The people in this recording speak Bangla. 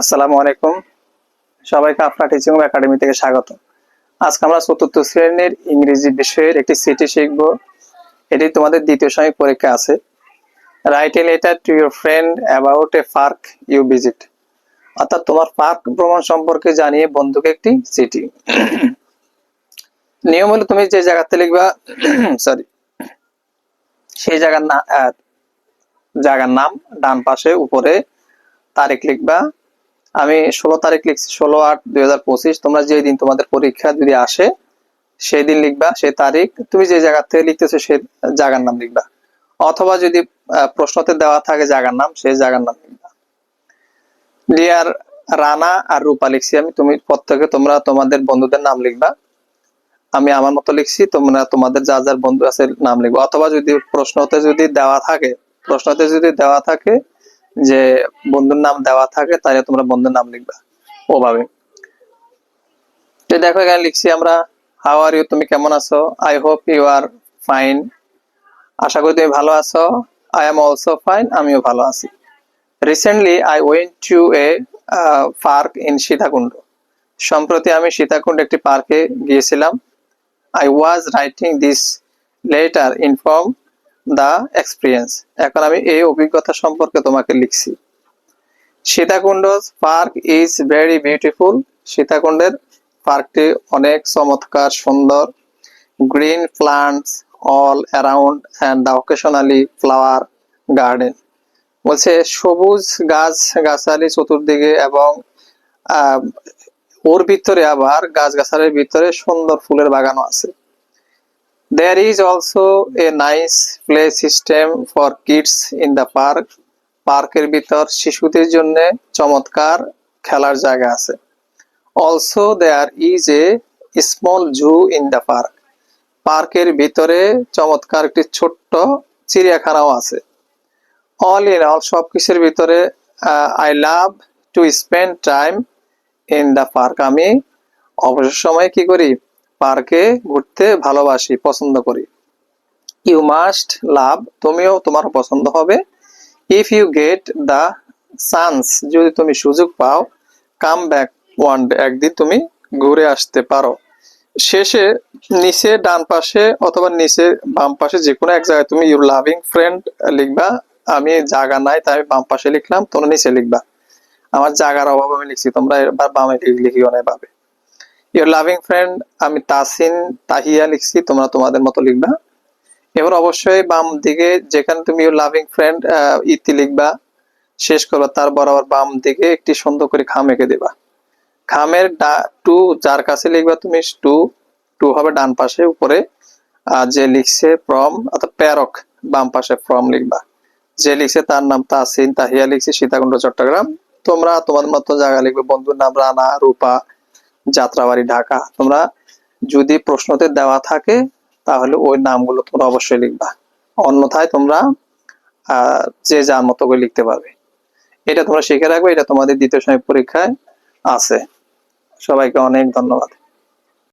আসসালামু আলাইকুম। সবাইকে আপনার টিচিং একাডেমি থেকে স্বাগত। আজকে আমরা চতুর্থ শ্রেণির ইংরেজি বিষয়ের একটি সিটি শিখব। এটি তোমাদের দ্বিতীয় সাময়িক পরীক্ষা আছে। Write a letter to your friend about a park you visit অর্থাৎ তোমার পার্ক ভ্রমণ সম্পর্কে জানিয়ে বন্ধুকে একটি চিঠি। নিয়ম হলো তুমি যে জায়গাতে লিখবা সরি সেই জায়গার না জায়গার নাম, ডান পাশে উপরে তারিখ লিখবা আমি ষোলো তারিখ লিখছি, ষোলো আট দুই হাজার পঁচিশ। তোমরা যেই দিন তোমাদের পরীক্ষা যদি আসে সেই দিন লিখবা সেই তারিখ, তুমি যে জায়গা থেকে লিখতেছো সেই জায়গার নাম লিখবা। অথবা যদি প্রশ্নতে দেওয়া থাকে জায়গার নাম সেই জায়গার নাম লিখবা। ডিয়ার রানা আর রূপা লিখছি আমি, তুমি প্রত্যেকে তোমরা তোমাদের বন্ধুদের নাম লিখবা। আমি আমার মতো লিখছি, তোমরা তোমাদের যা যার বন্ধু আছে নাম লিখবা। অথবা যদি প্রশ্নতে যদি দেওয়া থাকে, প্রশ্নতে যদি দেওয়া থাকে যে বন্ধুর নাম দেওয়া থাকে, তাহলে তোমরা বন্ধুর নাম লিখবা ওভাবে। দেখো, এখানে লিখছি আমরা হাউ আর ইউ তুমি কেমন আছো? I hope you are fine আশা করি তুমি ভালো আছো। আই এম অলসো ফাইন আমিও ভালো আছি। Recently I went to a park in Sitakunda সম্প্রতি আমি সীতাকুণ্ড একটি পার্কে গিয়েছিলাম। I was writing this letter inform the experience এখন আমি এই অভিজ্ঞতা সম্পর্কে তোমাকে লিখছি। Sitakunda park is very beautiful সীতাকুণ্ডের পার্কটি অনেক চমৎকার, সুন্দর। Green plants all around and the occasionally flower garden বলছে সবুজ গাছ, গাছালি চতুর্দিকে এবং ওর ভিতরে আবার গাছ গাছালির ভিতরে সুন্দর ফুলের বাগানও আছে। There is also a nice play system for kids in the park. পার্কের ভিতর শিশুদের জন্য চমৎকার খেলার জায়গা আছে। Also there is a small zoo in the park পার্কের ভিতরে চমৎকার একটি ছোট্ট চিড়িয়াখানাও আছে। অল ইন অল সব কিছুর ভিতরে I love to spend time in the park আমি অবসর সময় কি করি? পার্কে ঘুরতে ভালোবাসি, পছন্দ করি। ইউ মাস্ট লাভ তুমিও তোমার পছন্দ হবে। If you get the chance যদি তুমি সুযোগ পাও কাম ব্যাক ওয়ান একদিন তুমি ঘুরে আসতে পারো। শেষে, নিচে ডান পাশে অথবা নিচে বাম পাশে যে কোনো এক জায়গায় তুমি ইউর লাভিং ফ্রেন্ড লিখবা, আমি জায়গা নাই, তাই আমি বাম পাশে লিখলাম, তোমরা নিচে লিখবা। আমার জায়গার অভাব আমি লিখছি, তোমরা এবার বামে লিখিও না এভাবে। ইউর লাভিং ফ্রেন্ড আমি তাসিন তাহিয়া লিখছি, তোমরা তোমাদের মতো লিখবা। এবার অবশ্যই বাম দিকে যেখানে তুমি ইউর লাভিং ফ্রেন্ড ইতি লিখবা, শেষ করবা, তার বরাবর বাম দিকে একটি সুন্দর করে খাম এঁকে দেবা। খামের টু যার কাছে লিখবা তুমি, টু টু হবে ডান পাশে, উপরে যে লিখছে ফ্রম অর্থাৎ প্যারক, বাম পাশে ফ্রম লিখবা। যে লিখছে তার নাম তাসিন, তাহিয়া লিখছে, সীতাকুণ্ড, চট্টগ্রাম। তোমরা তোমার মতো জায়গা লিখবে, বন্ধুর নাম রানা, রূপা যাত্রাবাড়ি ঢাকা। তোমরা যদি প্রশ্নতে দেওয়া থাকে, তাহলে ওই নামগুলো তোমরা অবশ্যই লিখবা। অন্যথায় তোমরা যে যার মতো করে লিখতে পারবে। এটা তোমরা শিখে রাখবে, এটা তোমাদের দ্বিতীয় সময় পরীক্ষায় আছে। সবাইকে অনেক ধন্যবাদ।